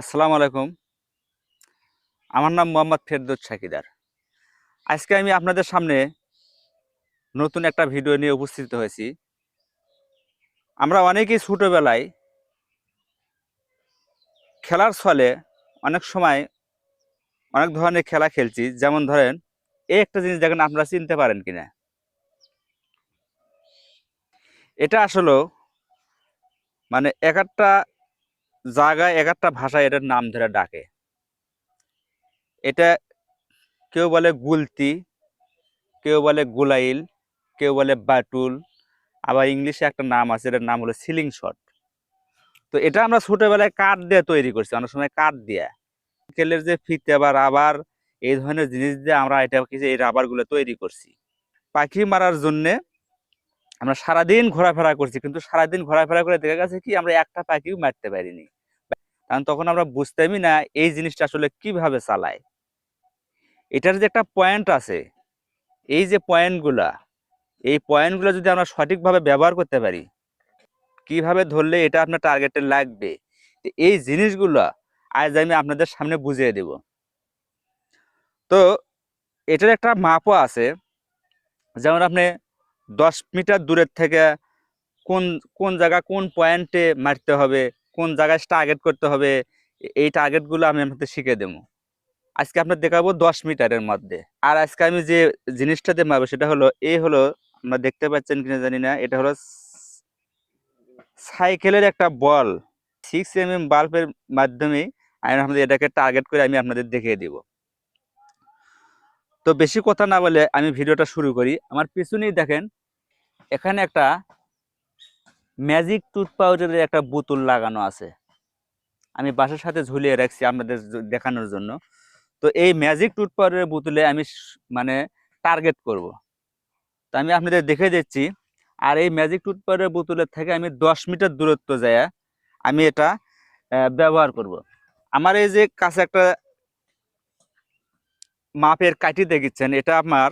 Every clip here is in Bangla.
আসসালামু আলাইকুম। আমার নাম মোহাম্মদ ফেরদৌস সাকিদার। আজকে আমি আপনাদের সামনে নতুন একটা ভিডিও নিয়ে উপস্থিত হয়েছি। আমরা অনেকেই ছোটোবেলায় খেলার ছলে অনেক সময় অনেক ধরনের খেলা খেলছি। যেমন ধরেন এই একটা জিনিস দেখেন, আপনারা চিনতে পারেন কিনা। এটা আসলে মানে এক একটা জায়গায় এক একটা ভাষায় এটার নাম ধরে ডাকে। এটা কেউ বলে গুলতি, কেউ বলে গুলাইল, কেউ বলে বাটুল, আবার ইংলিশে একটা নাম আছে, এটার নাম হলো সিলিং শট। তো এটা আমরা ছোটবেলায় কাঠ দিয়ে তৈরি করছি, অনেক সময় কাঠ দিয়ে। কেলের যে ফিতে বা রাবার, এই ধরনের জিনিস দিয়ে আমরা এটা কিছু এই রাবারগুলো তৈরি করছি। পাখি মারার জন্যে আমরা সারাদিন ঘোরাফেরা করছি, কিন্তু সারাদিন ঘোরাফেরা করে দেখা গেছে কি, আমরা একটা পাখিও মারতে পারিনি। কারণ তখন আমরা বুঝতামই না এই জিনিসটা আসলে কীভাবে চালায়। এটার যে একটা পয়েন্ট আছে, এই যে পয়েন্টগুলা এই পয়েন্টগুলো যদি আমরা সঠিকভাবে ব্যবহার করতে পারি, কীভাবে ধরলে এটা আপনার টার্গেটে লাগবে এই জিনিসগুলো আজ আমি আপনাদের সামনে বুঝিয়ে দেব। তো এটার একটা মাপও আছে, যেমন আপনি দশ মিটার দূরের থেকে কোন কোন জায়গা কোন পয়েন্টে মারতে হবে কোন জায়গায় টার্গেট করতে হবে, এই টার্গেটগুলো আমি আপনাদের শিখে দেবো। আজকে আপনার দেখাবো দশ মিটারের মধ্যে। আর আজকে আমি যে জিনিসটা মারবো সেটা হলো এই হলো, আমরা দেখতে পাচ্ছেন কিনা জানি না, এটা হলো সাইকেলের একটা বল। সিক্স এম এম বাল্বের মাধ্যমে আমি আপনাদের এটাকে টার্গেট করে আমি আপনাদের দেখিয়ে দিব। তো বেশি কথা না বলে আমি ভিডিওটা শুরু করি। আমার পিছনেই দেখেন, এখানে একটা ম্যাজিক টুথ পাউডারের একটা বোতল লাগানো আছে। আমি বাসার সাথে ঝুলিয়ে রাখছি আপনাদের দেখানোর জন্য। তো এই ম্যাজিক টুথ পাউডারের বোতলে আমি মানে টার্গেট করব। তো আমি আপনাদের দেখে দিচ্ছি, আর এই ম্যাজিক টুথ পাউডারের বোতলের থেকে আমি দশ মিটার দূরত্ব যায় আমি এটা ব্যবহার করব। আমার এই যে কাছে একটা মাপের কাঠি দেখিচ্ছেন, এটা আমার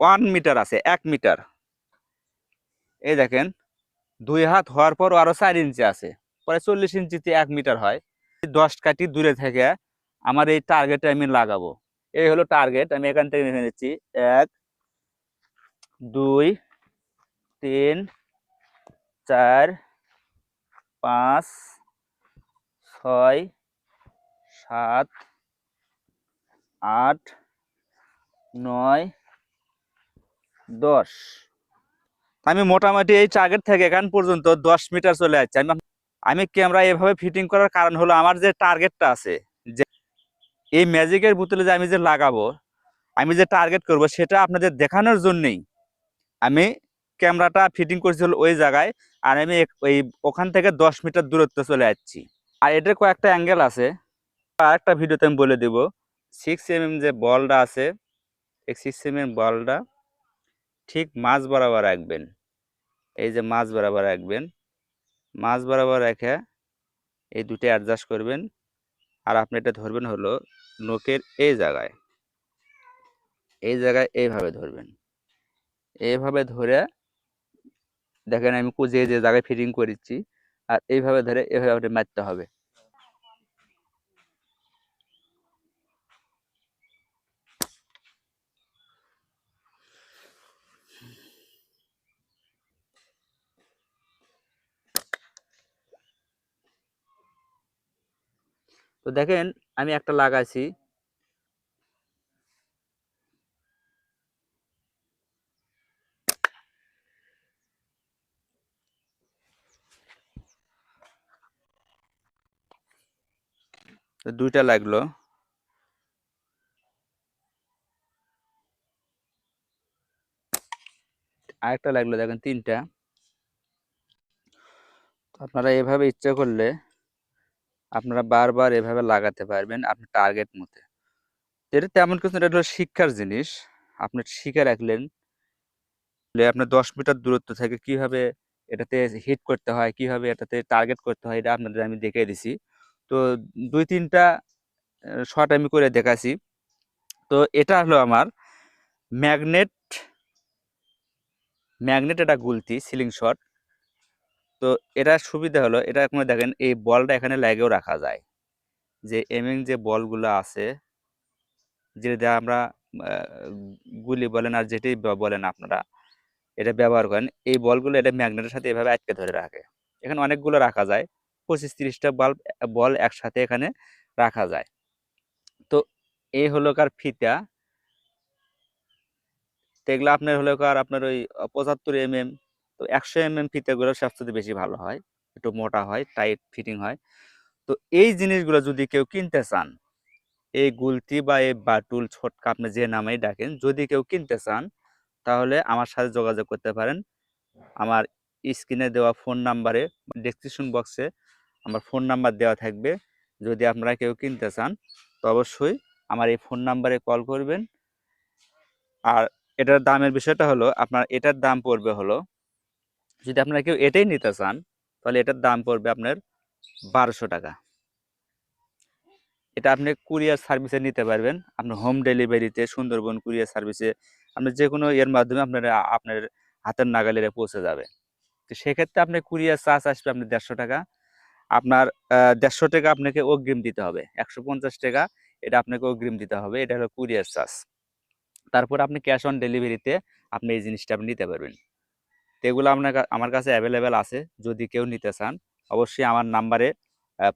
ওয়ান মিটার আছে, এক মিটার। এই দেখেন দুই হাত হওয়ার পর আরও চার ইঞ্চি আছে। পরে চল্লিশ ইঞ্চিতে এক মিটার হয়। দশ কাঠি দূরে থেকে আমার এই টার্গেটে আমি লাগাবো। এই হলো টার্গেট আমি এখান থেকে নিয়ে নিচ্ছি। এক, দুই, তিন, চার, পাঁচ, ছয়, সাত, আট, নয়, দশ। আমি মোটামুটি এই টার্গেট থেকে এখান পর্যন্ত দশ মিটার চলে যাচ্ছি। আমি আমি ক্যামেরা এভাবে ফিটিং করার কারণ হলো আমার যে টার্গেটটা আছে, যে এই ম্যাজিকের বোতলে যে আমি যে লাগাবো, আমি যে টার্গেট করব, সেটা আপনাদের দেখানোর জন্যই আমি ক্যামেরাটা ফিটিং করছি হলো ওই জায়গায় আর আমি ওই ওখান থেকে দশ মিটার দূরত্ব চলে যাচ্ছি। আর এটার কয়েকটা অ্যাঙ্গেল আছে। আর একটা ভিডিওতে আমি বলে দেব। সিক্স এম যে বলটা আছে সিক্স এম এম বলটা ঠিক মাছ বরাবর রাখবেন। এই যে মাছ বরাবর রাখবেন। মাছ বরাবর রেখে এই দুটি অ্যাডজাস্ট করবেন। আর আপনি এটা ধরবেন হলো নোকের এই জায়গায়। এই জায়গায় এইভাবে ধরবেন। এইভাবে ধরে দেখেন আমি কু- যে যে জায়গায় ফিটিং করেছি, আর এইভাবে ধরে আপনি মারতে হবে। দেখেন আমি একটা লাগাইছি। দুইটা লাগল। আরেকটা লাগল দেখেন তিনটা। আপনারা এভাবে ইচ্ছা করলে আপনারা বারবার এভাবে লাগাতে পারবেন আপনার টার্গেট মতে। এটা তেমন কিছু এটা হলো শিক্ষার জিনিস। আপনি শিখে রাখলেন আপনার দশ মিটার দূরত্ব থেকে কীভাবে এটাতে হিট করতে হয়, কীভাবে এটাতে টার্গেট করতে হয়, এটা আপনাদের আমি দেখিয়ে দিছি। তো দুই, তিনটা শট আমি করে দেখাছি। তো এটা হলো আমার ম্যাগনেট ম্যাগনেট এটা গুলতি সিলিং শট তো এটার সুবিধা হলো, এটা এখন দেখেন, এই বলটা এখানে লাগেও রাখা যায়। যে এমিং যে বলগুলো আছে, যেটা আমরা গুলি বলেন আর যেটাই ব- বলেন আপনারা, এটা ব্যবহার করেন, এই বলগুলো এটা ম্যাগনেটের সাথে এভাবে আটকে ধরে রাখে। এখানে অনেকগুলো রাখা যায়, পঁচিশ তিরিশটা বাল্ব বল একসাথে এখানে রাখা যায়। তো এই হলো কার ফিতা। তো এগুলো আপনার হলো কার আপনার ওই পঁচাত্তর এম এম তো একশো এম এম ফিতাগুলো সবচেয়ে বেশি ভালো হয়, একটু মোটা হয় টাইট ফিটিং হয়, তো এই জিনিসগুলো যদি কেউ কিনতে চান, এই গুলতি বা এই বাটুল, ছোটকা আপনি যে নামেই ডাকেন, যদি কেউ কিনতে চান, তাহলে আমার সাথে যোগাযোগ করতে পারেন। আমার স্ক্রিনে দেওয়া ফোন নাম্বারে ডেসক্রিপশন বক্সে আমার ফোন নাম্বার দেওয়া থাকবে। যদি আপনারা কেউ কিনতে চান, তো অবশ্যই আমার এই ফোন নাম্বারে কল করবেন। আর এটার দামের বিষয়টা হলো, আপনার এটার দাম পড়বে হলো যদি আপনারা কেউ এটাই নিতে চান, তাহলে এটার দাম পড়বে আপনার বারোশো টাকা। এটা আপনি কুরিয়ার সার্ভিসে নিতে পারবেন। আপনার হোম ডেলিভারিতে, সুন্দরবন কুরিয়ার সার্ভিসে আপনি যে কোনো এর মাধ্যমে আপনার আপনার হাতের নাগালে এটা পৌঁছে যাবে। তো সেক্ষেত্রে আপনার কুরিয়ার চার্জ আসবে আপনার দেড়শো টাকা। আপনার দেড়শো টাকা আপনাকে অগ্রিম দিতে হবে। একশো পঞ্চাশ টাকা এটা আপনাকে অগ্রিম দিতে হবে। এটা হলো কুরিয়ার চার্জ। তারপর আপনি ক্যাশ অন ডেলিভারিতে আপনি এই জিনিসটা আপনি নিতে পারবেন। তো এগুলো আপনার আমার কাছে অ্যাভেলেবেল আছে। যদি কেউ নিতে চান, অবশ্যই আমার নাম্বারে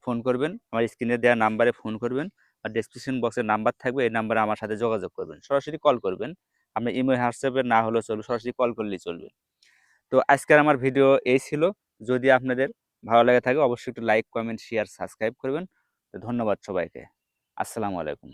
ফোন করবেন। আমার স্ক্রিনে দেওয়া নাম্বারে ফোন করবেন। আর ডেসক্রিপশন বক্সের নাম্বার থাকবে, এই নাম্বারে আমার সাথে যোগাযোগ করবেন। সরাসরি কল করবেন। আপনি ইমো হোয়াটসঅ্যাপে না হলেও চলবে, সরাসরি কল করলেই চলবে। তো আজকের আমার ভিডিও এই ছিল। যদি আপনাদের ভালো লাগে থাকে, অবশ্যই একটু লাইক কমেন্ট শেয়ার সাবস্ক্রাইব করবেন। ধন্যবাদ সবাইকে। আসসালামু আলাইকুম।